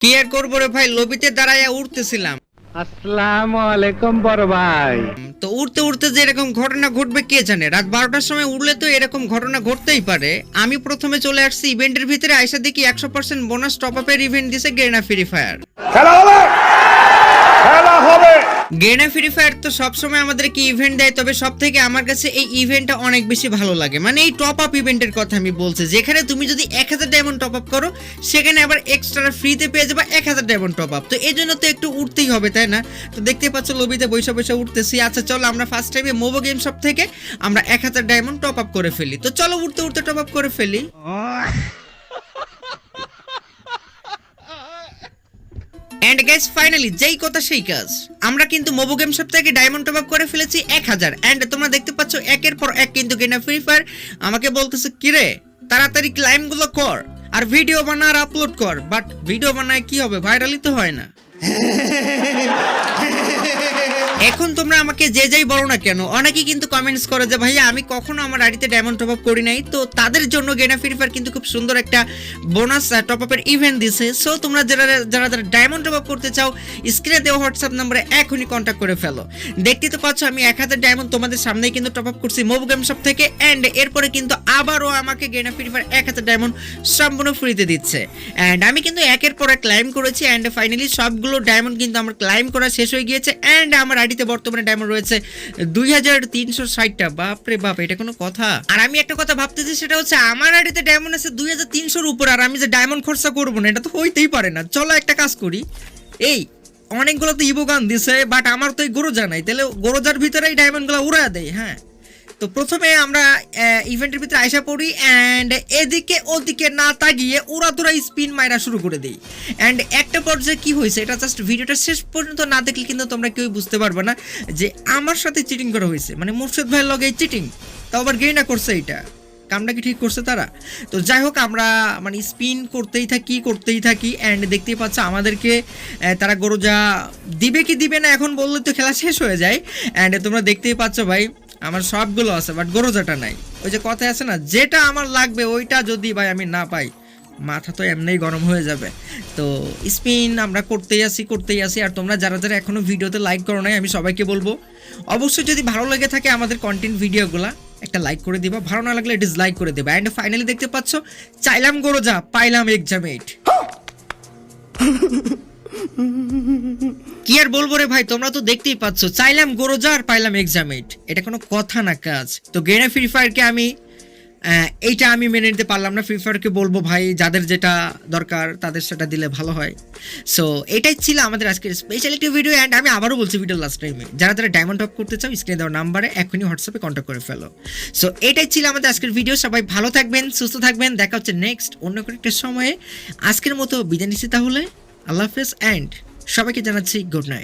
কি আর করব রে ভাই? লবিতে দাঁড়াইয়া উঠতেছিলাম আসসালামু আলাইকুম বড় ভাই। তো উড়তে উড়তে যে এরকম ঘটনা ঘটবে কে জানে? রাত বারোটার সময় উঠলে তো এরকম ঘটনা ঘটতেই পারে। আমি প্রথমে চলে আসছি ইভেন্টের ভিতরে আইসা দেখি একশো পার্সেন্ট বোনাস টপ আপের ইভেন্ট দিছে গেরনা ফ্রি ফায়ার খেলা হবে! খেলা হবে! গেনা ফ্রি ফায়ার তো সবসময় আমাদেরকে ইভেন্ট দেয়, তবে সব থেকে আমার কাছে এই ইভেন্টটা অনেক বেশি ভালো লাগে। মানে এই টপ আপ ইভেন্টের কথা আমি বলছি, যেখানে তুমি যদি এক হাজার ডায়মন্ড টপ আপ করো, সেখানে আবার এক্সট্রা ফ্রিতে পেয়ে যাবে এক হাজার ডায়মন্ড টপ আপ তো এই জন্য তো একটু উঠতেই হবে, তাই না? তো দেখতে পাচ্ছ লবিতে বৈশা বৈশা উঠতেছি। আচ্ছা চলো আমরা ফার্স্ট টাইমে মোবো গেম শপ থেকে আমরা এক হাজার ডায়মন্ড টপ আপ করে ফেলি। তো চলো উঠতে উঠতে টপ আপ করে ফেলি। এন্ড গাইস ফাইনালি যেই কথা সেই কাজ। আমরা কিন্তু মোবো গেম শপ থেকে ডায়মন্ড টপ আপ করে ফেলেছি এক হাজার। অ্যান্ড তোমরা দেখতে পাচ্ছ, একের পর এক কিন্তু কিনা ফ্রি ফায়ার আমাকে বলতেছে, কিরে, তাড়াতাড়ি ক্লাইমগুলো কর আর ভিডিও বানা আর আপলোড কর। বাট ভিডিও বানায় কি হবে? ভাইরালই তো হয় না। এখন তোমরা আমাকে যে যাই বলো না কেন, অনেকেই কিন্তু কমেন্টস করে যে, ভাইয়া, আমি কখনো আমার আইডিতে ডায়মন্ড টপ আপ করি নাই। তো তাদের জন্য গেনা ফ্রি ফায়ার কিন্তু খুব সুন্দর একটা বোনাস টপ আপের ইভেন্ট দিছে। সো তোমরা যারা যারা যারা ডায়মন্ড টপ আপ করতে চাও স্ক্রিনে দেওয়া হোয়াটসঅ্যাপ নম্বরে এখনই কন্ট্যাক্ট করে ফেলো। দেখতে তো পাচ্ছ, আমি এক হাজার ডায়মন্ড তোমাদের সামনেই কিন্তু টপ আপ করছি মোব গেম শপ থেকে। অ্যান্ড এরপরে কিন্তু আবারও আমাকে গেনা ফ্রি ফায়ার এক হাজার ডায়মন্ড সম্পূর্ণ ফ্রিতে দিচ্ছে। অ্যান্ড আমি কিন্তু একের পর এক ক্লাইম করেছি। অ্যান্ড ফাইনালি সবগুলো ডায়মন্ড কিন্তু আমার ক্লাইম করা শেষ হয়ে গিয়েছে। অ্যান্ড আমার আইডিতে বর্তমানে ডায়মন্ড রয়েছে। দুই হাজার তিনশো ষাটটা বাপরে বাপ, এটা কোনো কথা। আর আমি একটা কথা ভাবতেছি, সেটা হচ্ছে আমার গাড়িতে ডায়মন্ড আছে দুই হাজার তিনশোর উপর, আর আমি যে ডায়মন্ড খরচা করব না, এটা তো হইতেই পারে না। চলো একটা কাজ করি। এই, অনেকগুলো তো ইবো গান দিছে বাট আমার তো এই গরোজা নাই তাহলে গরুজার ভিতরেই ডায়মন্ডগুলো উড়া দেয় হ্যাঁ? তো প্রথমে আমরা ইভেন্টের ভিতরে আয়সা পড়ি অ্যান্ড এদিকে ওদিকে না তাগিয়ে উড়াধুরা স্পিন মাইরা শুরু করে দিই। অ্যান্ড একটা পর্যায়ে কি হয়েছে, এটা জাস্ট ভিডিওটা শেষ পর্যন্ত না দেখলে কিন্তু তোমরা কেউ বুঝতে পারবে না যে আমার সাথে চিটিং করা হয়েছে। মানে মুর্শিদ ভাইয়ের লগে চিটিং তাও আবার গেইনা করছে এটা। কামটা কি ঠিক করছে তারা? তো যাই হোক, আমরা মানে স্পিন করতেই থাকি করতেই থাকি অ্যান্ড দেখতেই পাচ্ছ আমাদেরকে তারা গরুজা দিবে কি দিবে না এখন বললে তো খেলা শেষ হয়ে যায়। অ্যান্ড তোমরা দেখতেই পাচ্ছ ভাই আমার সবগুলো আছে বাট গরুজাটা নাই। ওই যে কথায় আছে না, যেটা আমার লাগবে ওইটা যদি ভাই আমি না পাই, মাথা তো এমনিই গরম হয়ে যাবে। তো স্পিন আমরা করতেই আসি করতেই আসি আর তোমরা যারা যারা এখনও ভিডিওতে লাইক করো নাই, আমি সবাইকে বলব, অবশ্যই যদি ভালো লেগে থাকে আমাদের কন্টেন্ট ভিডিওগুলা, একটা লাইক করে দিবা, ভালো না লাগলে ডিসলাইক করে দেবা। অ্যান্ড ফাইনালি দেখতে পাচ্ছ, চাইলাম গরোজা পাইলাম এক্সামেট কি আর বলব রে ভাই? তোমরা তো দেখতেই পাচ্ছ। চাইলাম গরোজা আর পাইলাম এক্সামেট এটা কোনো কথা না কাজ। তো গেনা ফ্রি ফায়ারকে আমি এইটা আমি মেনে নিতে পারলাম না। ফ্রি ফায়ারকে বলব ভাই, যাদের যেটা দরকার, তাদের সেটা দিলে ভালো হয়। সো এটাই ছিল আমাদের আজকের স্পেশাল একটি ভিডিও অ্যান্ড আমি আবারও বলছি ভিডিও লাস্ট টাইমে যারা যারা ডায়মন্ড টপ করতে চাও স্ক্রিনে দেওয়ার নাম্বারে এখনই হোয়াটসঅ্যাপে কন্ট্যাক্ট করে ফেলো। সো এটাই ছিল আমাদের আজকের ভিডিও সবাই ভালো থাকবেন, সুস্থ থাকবেন। দেখা হচ্ছে নেক্সট অন্য কোনো একটা সময়ে। আজকের মতো বিদায় নিচ্ছি তাহলে। আল্লাহ হাফেজ অ্যান্ড সবাইকে জানাচ্ছি গুড নাইট।